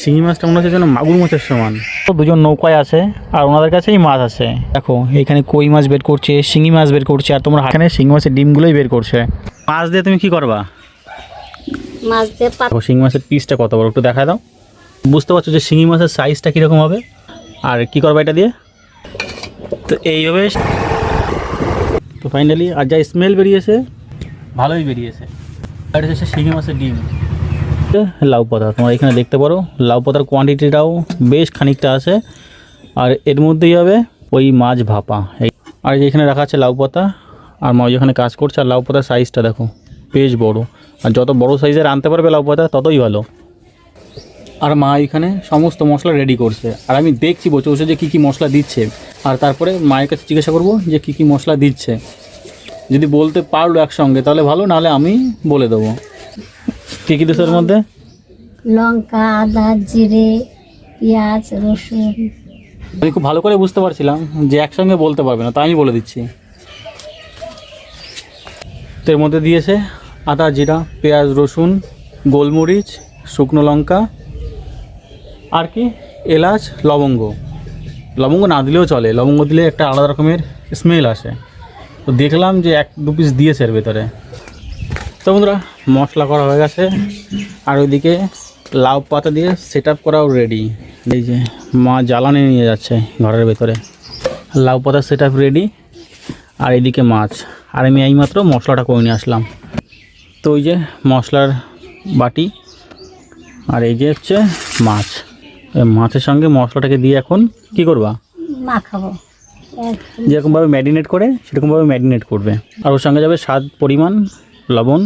শিঙি মাছটা মনে হচ্ছে যেন মাগুর মাছের সমান। তো দুজন নৌকায় আছে আর ওনাদের কাছেই মাছ আছে। দেখো এখানে কই মাছ বের করছে শিঙি মাছ বের করছে আর তোমরা এখানে শিঙি মাছের ডিমগুলোই বের করছে। মাছ দিয়ে তুমি কি করবা? মাছ দিয়ে পাত দেখো শিঙি মাছের পিসটা কত বড় একটু দেখা দাও। বুঝতে পারছ যে শিঙি মাছের সাইজটা কীরকম হবে? আর কি করবা এটা দিয়ে? তো এইভাবে তো ফাইনালি আর যা স্মেল বেরিয়েছে ভালোই বেরিয়েছে। আর এটা হচ্ছে শিঙি মাছের ডিম। লাউ পাতা। তোমরা এখানে দেখতে পারো, লাউ পাতার কোয়ান্টিটিটাও বেশ খানিকটা আছে। আর এর মধ্যেই হবে ওই মাছ ভাপা। আর এখানে রাখা আছে লাউ পাতা, আর মা যেখানে কাজ করছে, আর লাউ পাতার সাইজটা দেখো, বেশ বড়। আর যত বড় সাইজের আনতে পারবে লাউ পাতা, ততই ভালো। আর মা এখানে সমস্ত মশলা রেডি করছে। আর আমি দেখছি বসে বসে যে কী কী মশলা দিচ্ছে। আর তারপরে মায়ের কাছে জিজ্ঞাসা করব যে কী কী মশলা দিচ্ছে। যদি বলতে পারল একসঙ্গে, তাহলে ভালো, নাহলে আমি বলে দেবো। কী কী দিচ্ছে এর মধ্যে? লঙ্কা আদা জিরে পেঁয়াজ রসুন। আমি খুব ভালো করে বুঝতে পারছিলাম যে একসঙ্গে বলতে পারবে না তাই আমি বলে দিচ্ছি। তো এর মধ্যে দিয়েছে আদা জিরা পেঁয়াজ রসুন গোলমরিচ শুকনো লঙ্কা আর কি? এলাচ লবঙ্গ। লবঙ্গ না দিলেও চলে লবঙ্গ দিলে একটা আলাদা রকমের স্মেল আসে। তো দেখলাম যে এক দু পিস দিয়েছে এর ভেতরে। তো বন্ধুরা মশলা করা হয়ে গেছে। আর ওইদিকে লাউ পাতা দিয়ে সেট আপ করাও রেডি এই যে মা জ্বালানি নিয়ে যাচ্ছে ঘরের ভেতরে। লাউ পাতা সেট আপ রেডি আর এদিকে মাছ। আর আমি এইমাত্র মশলাটা করে নিয়ে আসলাম। তো ওই যে মশলার বাটি আর এই যে হচ্ছে মাছ। এই মাছের সঙ্গে মশলাটাকে দিয়ে এখন কি করবা? মাখাবো যেরকমভাবে ম্যারিনেট করে সেরকমভাবে ম্যারিনেট করবে। আর ওর সঙ্গে যাবে স্বাদ পরিমাণ লবণ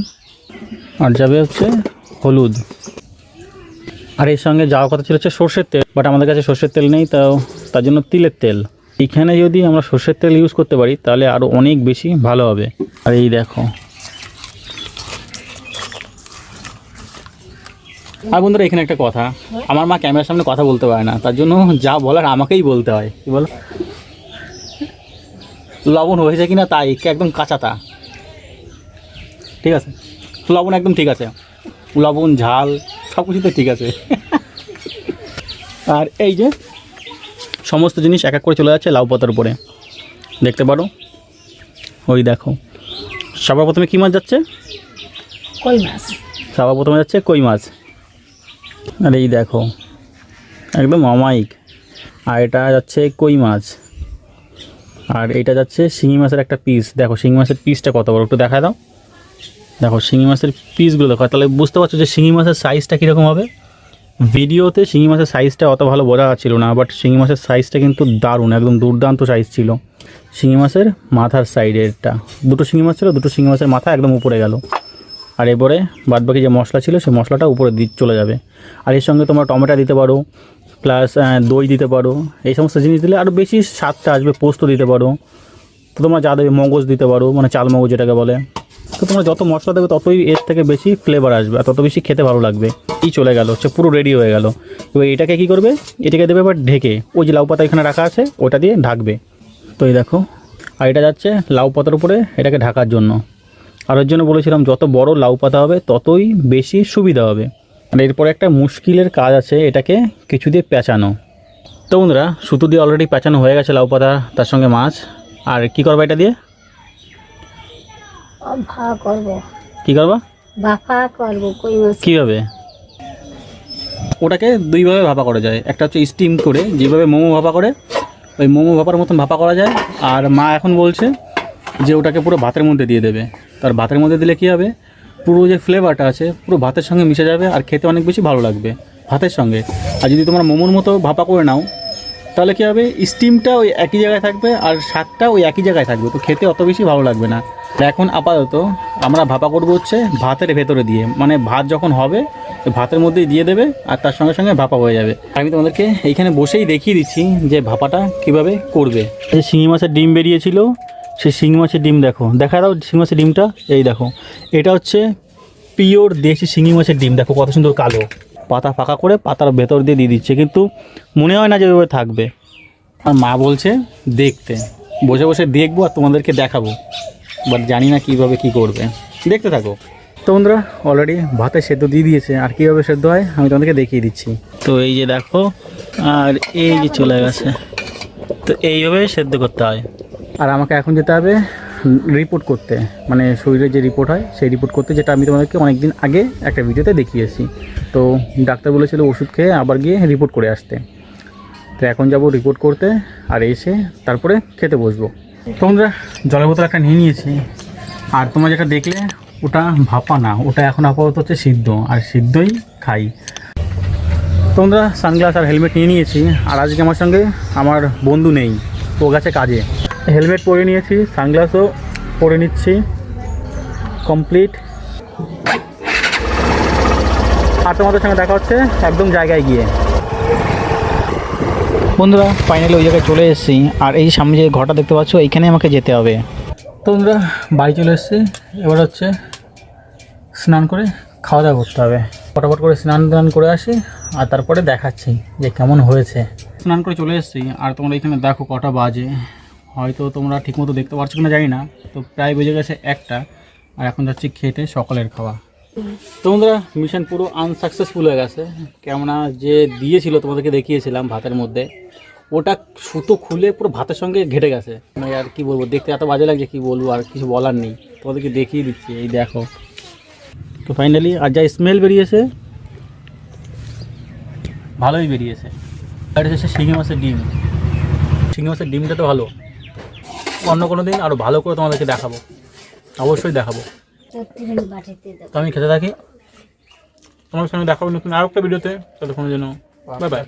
আর যাবে হচ্ছে হলুদ। আর এর সঙ্গে যাওয়ার কথা ছিল হচ্ছে সর্ষের তেল বাট আমাদের কাছে সর্ষের তেল নেই, তাও তার জন্য তিলের তেল। এখানে যদি আমরা সর্ষের তেল ইউজ করতে পারি, তাহলে আরও অনেক বেশি ভালো হবে। আর এই দেখো। আর বন্ধুরা, এখানে একটা কথা। আমার মা ক্যামেরার সামনে কথা বলতে পারে না। তার জন্য যা বলার আমাকেই বলতে হয়। কি বলো? লবণ হয়েছে কিনা তাই একদম কাঁচা তা। ঠিক আছে? লবণ একদম ঠিক আছে। লবণ ঝাল সব কিছুতে ঠিক আছে। আর এই যে সমস্ত জিনিস এক এক করে চলে যাচ্ছে লাউ পাতার উপরে। দেখতে পারো? ওই দেখো। সবার প্রথমে কী মাছ যাচ্ছে? কই মাছ? সবার প্রথমে যাচ্ছে কই মাছ। আর এই দেখো। একদম অমায়িক। আর এটা যাচ্ছে কই মাছ। আর এটা যাচ্ছে শিঙি মাছের একটা পিস দেখো শিঙি মাছের পিসটা কত বড়? একটু দেখা দাও। দেখো শিঙি মাছের পিসগুলো দেখো, তাহলে বুঝতে পারছ যে শিঙি মাছের সাইজটা কীরকম হবে? ভিডিওতে শিঙি মাছের সাইজটা অত ভালো বোঝা যাচ্ছিল না বাট শিঙি মাছের সাইজটা কিন্তু দারুণ, একদম দুর্দান্ত সাইজ ছিল। শিঙি মাছের মাথার সাইডেরটা দুটো শিঙি মাছ ছিল, দুটো শিঙি মাছের মাথা একদম উপরে গেল। আর এরপরে বাদবাকি যে মশলা ছিল সেই মশলাটা উপরে দি চলে যাবে। আর এর সঙ্গে তোমরা টমেটো দিতে পারো প্লাস দই দিতে পারো, এই সমস্ত জিনিস দিলে আরও বেশি স্বাদটা আসবে, পোস্ত দিতে পারো। তো তোমরা যা দেবে, মগজ দিতে পারো মানে চাল মগজ যেটাকে বলে। তো তোমরা যত মশলা দেবে ততই এর থেকে বেশি ফ্লেভার আসবে আর তত বেশি খেতে ভালো লাগবে। এই চলে গেল, হচ্ছে পুরো রেডি হয়ে গেল। এবার এটাকে কী করবে? এটাকে দেবে এবার ঢেকে। ওই যে লাউ পাতা এখানে রাখা আছে, ওটা দিয়ে ঢাকবে। তো এই দেখো, আর এটা যাচ্ছে লাউ পাতার উপরে এটাকে ঢাকার জন্য। আর ওর জন্য বলেছিলাম, যত বড় লাউ পাতা হবে, ততই বেশি সুবিধা হবে। আর এরপরে একটা মুশকিলের কাজ আছে, এটাকে কিছু দিয়ে পেঁচানো। তো বন্ধুরা, সুতো দিয়ে অলরেডি পেঁচানো হয়ে গেছে লাউ পাতা, তার সঙ্গে মাছ। আর কি করবে এটা দিয়ে? করব। কি করবা? বাফা করব কই মাছ? কীভাবে? ওটাকে দুইভাবে ভাপা করা যায়। একটা হচ্ছে স্টিম করে যেভাবে মোমো ভাপা করে ওই মোমো ভাপার মতন ভাপা করা যায়। আর মা এখন বলছে যে ওটাকে পুরো ভাতের মধ্যে দিয়ে দেবে। তার ভাতের মধ্যে দিলে কী হবে? পুরো যে ফ্লেভারটা আছে পুরো ভাতের সঙ্গে মিশে যাবে আর খেতে অনেক বেশি ভালো লাগবে ভাতের সঙ্গে। আর যদি তোমরা মোমোর মতো ভাপা করে নাও তাহলে কী হবে? স্টিমটা ওই একই জায়গায় থাকবে আর স্বাদটা ওই একই জায়গায় থাকবে। তো খেতে অত বেশি ভালো লাগবে না। এখন আপাতত আমরা ভাপা করব হচ্ছে ভাতের ভেতরে দিয়ে। মানে ভাত যখন হবে ভাতের মধ্যেই দিয়ে দেবে, আর তার সঙ্গে সঙ্গে ভাপা হয়ে যাবে। আমি তোমাদেরকে এইখানে বসেই দেখিয়ে দিচ্ছি যে ভাপাটা কীভাবে করবে। এই শিঙি মাছের ডিম বেরিয়েছিল, সেই শিঙি মাছের ডিম দেখো। দেখা দাও শিঙি মাছের ডিমটা, এই দেখো। এটা হচ্ছে পিওর দেশি শিঙি মাছের ডিম, দেখো কত সুন্দর কালো। পাতা ফাঁকা করে পাতার ভেতর দিয়ে দিয়ে দিচ্ছে, কিন্তু মনে হয় না যে ওইভাবে থাকবে। আর মা বলছে দেখতে। বসে বসে দেখব আর তোমাদেরকে দেখাবো। বাট জানি না কীভাবে কী করবে। দেখতে থাকো। তো বন্ধুরা অলরেডি ভাতে সেদ্ধ দিয়ে দিয়েছে। আর কীভাবে সেদ্ধ হয় আমি তোমাদেরকে দেখিয়ে দিচ্ছি। তো এই যে দেখো আর এই যে চলে গেছে। তো এইভাবে সেদ্ধ করতে হয়। আর আমাকে এখন যেতে হবে রিপোর্ট করতে। মানে শরীরে যে রিপোর্ট হয় সেই রিপোর্ট করতে যেটা আমি তোমাদেরকে অনেক দিন আগে একটা ভিডিওতে দেখিয়েছি। তো ডাক্তার বলেছিল ওষুধ খেয়ে আবার গিয়ে রিপোর্ট করে আসতে। তো এখন যাব রিপোর্ট করতে আর এসে তারপরে খেতে বসবো। তোমরা জলের বোতল একটা নিয়ে নিয়েছি। আর তোমরা যেটা দেখলে, ওটা ভাপা না, ওটা এখন আপাতত হচ্ছে সিদ্ধ, আর সিদ্ধই খাই। তোমরা সানগ্লাস আর হেলমেট নিয়ে নিয়েছি, আর আজকে আমার সঙ্গে আমার বন্ধু নেই, ও গেছে কাজে। হেলমেট পরে নিয়েছি, সানগ্লাসও পরে নিচ্ছি, কমপ্লিট। আর তোমাদের সঙ্গে দেখা হচ্ছে একদম জায়গায় গিয়ে। বন্ধুরা ফাইনালি ওই জায়গায় চলে এসেছি। আর এই সামনে যে ঘরটা দেখতে পাচ্ছ এইখানে আমাকে যেতে হবে। তোমরা বাড়ি চলে এসেছি। এবার হচ্ছে স্নান করে খাওয়া দাওয়া করতে হবে। ফটাফট করে স্নান দান করে আসি, আর তারপরে দেখাচ্ছি যে কেমন হয়েছে। স্নান করে চলে এসেছি, আর তোমরা এখানে দেখো কটা বাজে। হয়তো তোমরা ঠিকমতো দেখতে পারছ কিনা জানি না, তো প্রায় বেজে গেছে একটা। আর এখন যাচ্ছি খেতে, সকালের খাওয়া। তোমরা মিশন পুরো আনসাকসেসফুল হয়ে গেছে। কেননা যে দিয়েছিল, তোমাদেরকে দেখিয়েছিলাম ভাতের মধ্যে, ওটা সুতো খুলে পুরো ভাতের সঙ্গে ঘেটে গেছে। মানে আর কি বলব, দেখতে এত বাজে লাগছে, কি বলব, আর কিছু বলার নেই। তোমাদেরকে দেখিয়ে দিচ্ছি, এই দেখো। তো ফাইনালি আর যা স্মেল বেরিয়েছে, ভালোই বেরিয়েছে। আর হচ্ছে শিঙি মাছের ডিম। শিঙি মাছের ডিমটা তো ভালো। অন্য কোনো দিন আরও ভালো করে তোমাদেরকে দেখাবো। অবশ্যই দেখাবো। দেবো। তো আমি খেতে থাকি। তোমার সঙ্গে দেখাবো নতুন আর একটা ভিডিওতে। ততক্ষণের জন্য বাই বাই